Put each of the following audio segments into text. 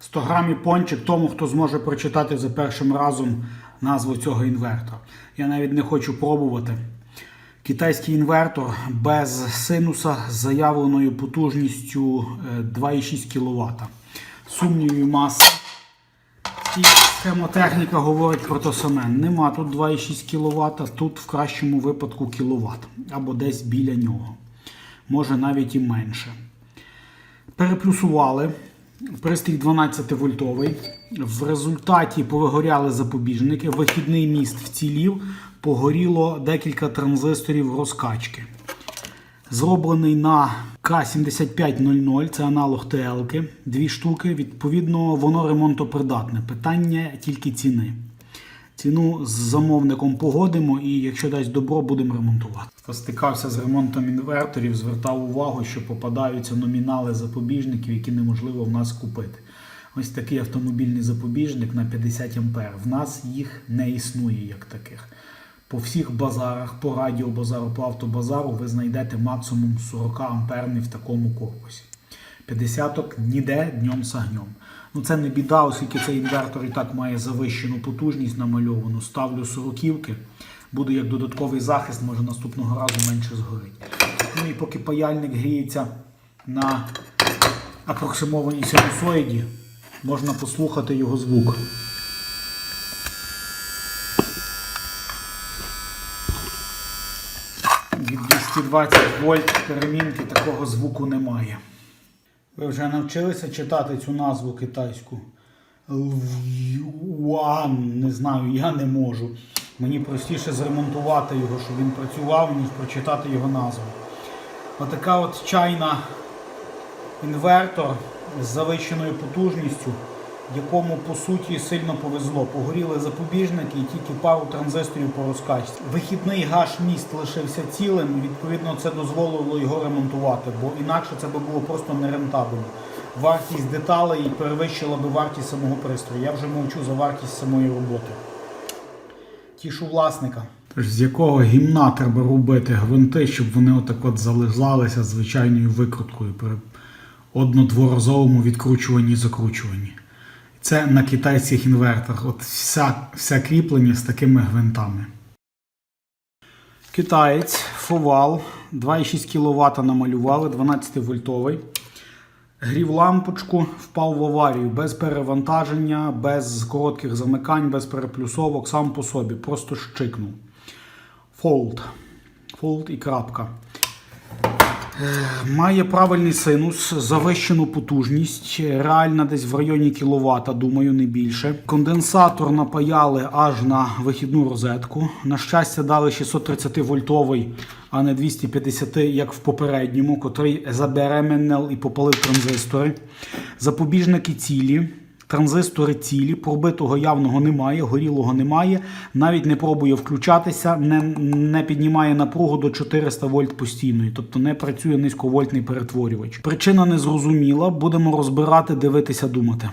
100 грамів пончик тому, хто зможе прочитати за першим разом назву цього інвертора. Я навіть не хочу пробувати. Китайський інвертор без синуса з заявленою потужністю е, 2,6 кВт. Сумнівів маса. І схемотехніка говорить про те саме. Нема тут 2,6 кВт, тут в кращому випадку кВт. Або десь біля нього. Може навіть і менше. Переплюсували. Пристрій 12 вольтовий. В результаті повигоряли запобіжники. Вихідний міст вцілів, погоріло декілька транзисторів розкачки. Зроблений на К7500, це аналог ТЛ, дві штуки. Відповідно, воно ремонтопридатне. Питання тільки ціни. Ціну з замовником погодимо і якщо дасть добро, будемо ремонтувати. Постикався з ремонтом інверторів, звертав увагу, що попадаються номінали запобіжників, які неможливо в нас купити. Ось такий автомобільний запобіжник на 50 А. В нас їх не існує як таких. По всіх базарах, по радіобазару, по автобазару ви знайдете максимум 40 амперний в такому корпусі. 50 ніде днем з огнем. Ну це не біда, оскільки цей інвертор і так має завищену потужність намальовану. Ставлю 40 буде як додатковий захист, може наступного разу менше згорить. Ну і поки паяльник гріється на апроксимованій синусоїді, можна послухати його звук. Від 220 вольт перемінки такого звуку немає. Ви вже навчилися читати цю назву китайську? Уан, не знаю, я не можу. Мені простіше зремонтувати його, щоб він працював, ніж прочитати його назву. Отака от чайна інвертор з завищеною потужністю, якому по суті сильно повезло. Погоріли запобіжники і тільки пару транзисторів по розкачці. Вихідний гаш міст лишився цілим, відповідно це дозволило його ремонтувати, бо інакше це би було просто нерентабельно. Вартість деталей перевищила би вартість самого пристрою. Я вже мовчу за вартість самої роботи. Тішу власника. Тож з якого гімна треба робити гвинти, щоб вони отак от залежалися звичайною викруткою при однодворазовому відкручуванні і закручуванні. Це на китайських інверторах. От вся, вся кріплення з такими гвинтами. Китаєць, фовал, 2,6 кВт намалювали, 12 вольтовий. Грів лампочку, впав в аварію без перевантаження, без коротких замикань, без переплюсовок, сам по собі, просто щикнув. Fold. Fold і крапка. Е, Має правильний синус, завищену потужність, реальна десь в районі кіловата, думаю, не більше. Конденсатор напаяли аж на вихідну розетку. На щастя, дали 630 вольтовий, а не 250, як в попередньому, котрий забеременел і попалив транзистори. Запобіжники цілі. Транзистори цілі, пробитого явного немає, горілого немає, навіть не пробує включатися, не, не піднімає напругу до 400 вольт постійної, тобто не працює низьковольтний перетворювач. Причина незрозуміла, будемо розбирати, дивитися, думати.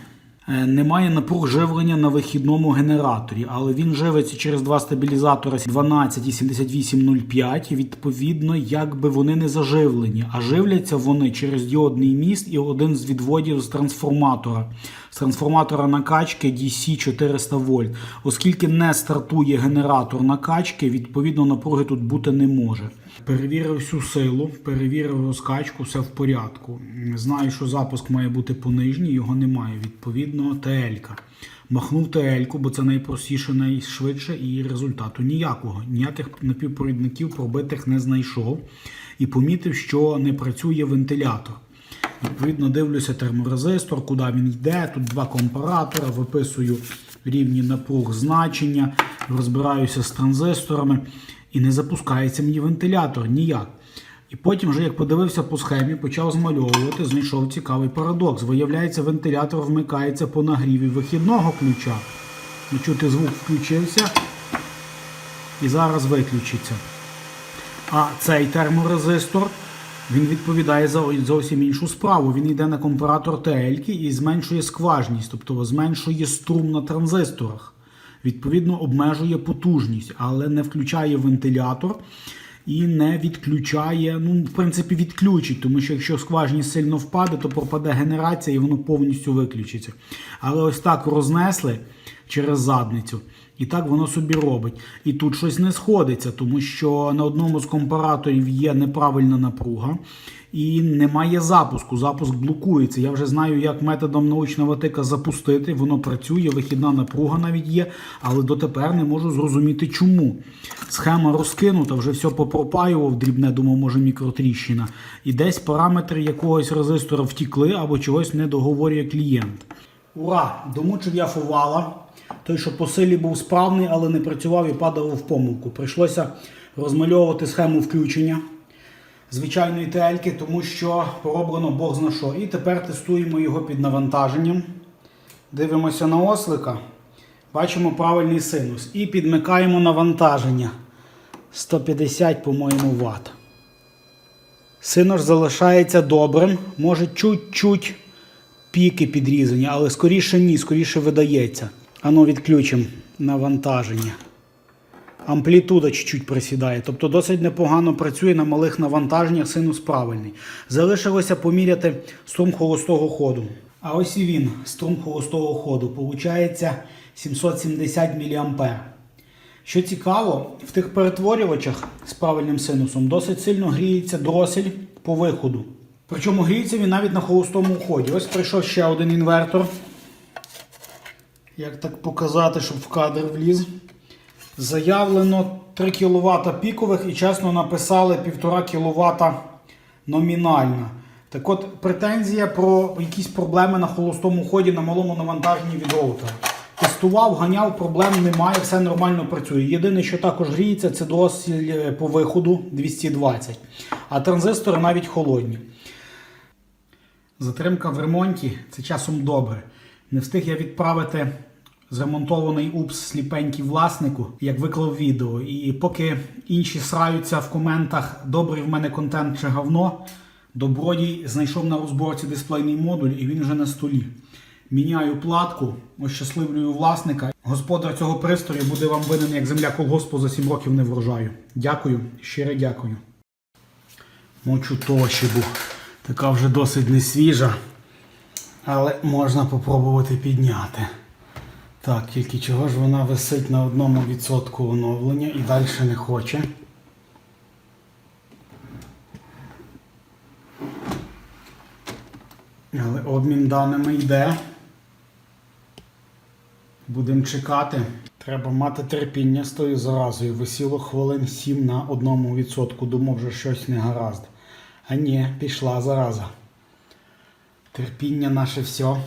Е, Немає напруг живлення на вихідному генераторі, але він живиться через два стабілізатори 12 і 7805. і, Відповідно, якби вони не заживлені, а живляться вони через діодний міст і один з відводів з трансформатора. З трансформатора накачки DC 400 вольт. Оскільки не стартує генератор накачки, відповідно напруги тут бути не може. Перевірив всю силу, перевірив розкачку, все в порядку. Знаю, що запуск має бути по нижній, його немає. Відповідно, ТЛ-ка. Махнув ТЛ-ку, бо це найпростіше, найшвидше, і результату ніякого. Ніяких напівпровідників пробитих не знайшов. І помітив, що не працює вентилятор. Відповідно, дивлюся терморезистор, куди він йде. Тут два компаратора, виписую рівні напруг значення, розбираюся з транзисторами і не запускається мені вентилятор ніяк. І потім, вже як подивився по схемі, почав змальовувати, знайшов цікавий парадокс. Виявляється, вентилятор вмикається по нагріві вихідного ключа. Ну, Чути звук включився і зараз виключиться. А цей терморезистор він відповідає за зовсім іншу справу. Він йде на компаратор ТЛ і зменшує скважність, тобто зменшує струм на транзисторах. Відповідно, обмежує потужність, але не включає вентилятор. і не відключає. Ну, в принципі, відключить, тому що якщо скважині сильно впаде, то пропаде генерація і воно повністю виключиться. Але ось так рознесли через задницю. І так воно собі робить. І тут щось не сходиться, тому що на одному з компараторів є неправильна напруга і немає запуску. Запуск блокується. Я вже знаю, як методом научного тика запустити. Воно працює, вихідна напруга навіть є, але дотепер не можу зрозуміти, чому. Схема розкинута, вже все попропаював, дрібне, думав, може мікротріщина. І десь параметри якогось резистора втікли або чогось не договорює клієнт. Ура! Домучив я фувала. Той, що по силі був справний, але не працював і падав в помилку. Прийшлося розмальовувати схему включення звичайної тельки, тому що пороблено Бог зна що. І тепер тестуємо його під навантаженням. Дивимося на ослика. Бачимо правильний синус. І підмикаємо навантаження. 150, по-моєму, Вт. Синус залишається добрим. Може чуть-чуть піки підрізані, але скоріше ні, скоріше видається. Ану, відключимо навантаження. Амплітуда чуть-чуть присідає. Тобто досить непогано працює на малих навантаженнях, синус правильний. Залишилося поміряти струм холостого ходу. А ось і він, струм холостого ходу. Получається 770 мА. Що цікаво, в тих перетворювачах з правильним синусом досить сильно гріється дросель по виходу. Причому гріється він навіть на холостому ході. Ось прийшов ще один інвертор. Як так показати, щоб в кадр вліз? Заявлено 3 кВт пікових і чесно написали 1,5 кВт номінальна. Так от, претензія про якісь проблеми на холостому ході на малому навантаженні від роутера. Тестував, ганяв, проблем немає, все нормально працює. Єдине, що також гріється, це досіль по виходу 220. А транзистори навіть холодні. Затримка в ремонті це часом добре. Не встиг я відправити зремонтований упс сліпенький власнику, як виклав відео. І поки інші сраються в коментах, добрий в мене контент чи говно, добродій знайшов на розборці дисплейний модуль і він вже на столі. Міняю платку, ощасливлюю власника. Господар цього пристрою буде вам винен як земля колгоспу за 7 років не врожаю. Дякую, щире дякую. Мочу тощибу. Така вже досить не свіжа. Але можна попробувати підняти. Так, тільки чого ж вона висить на одному відсотку оновлення і далі не хоче. Але обмін даними йде. Будемо чекати. Треба мати терпіння з тою заразою. Висіло хвилин 7 на одному відсотку. Думав, що щось не гаразд. А ні, пішла зараза. Терпіння наше все.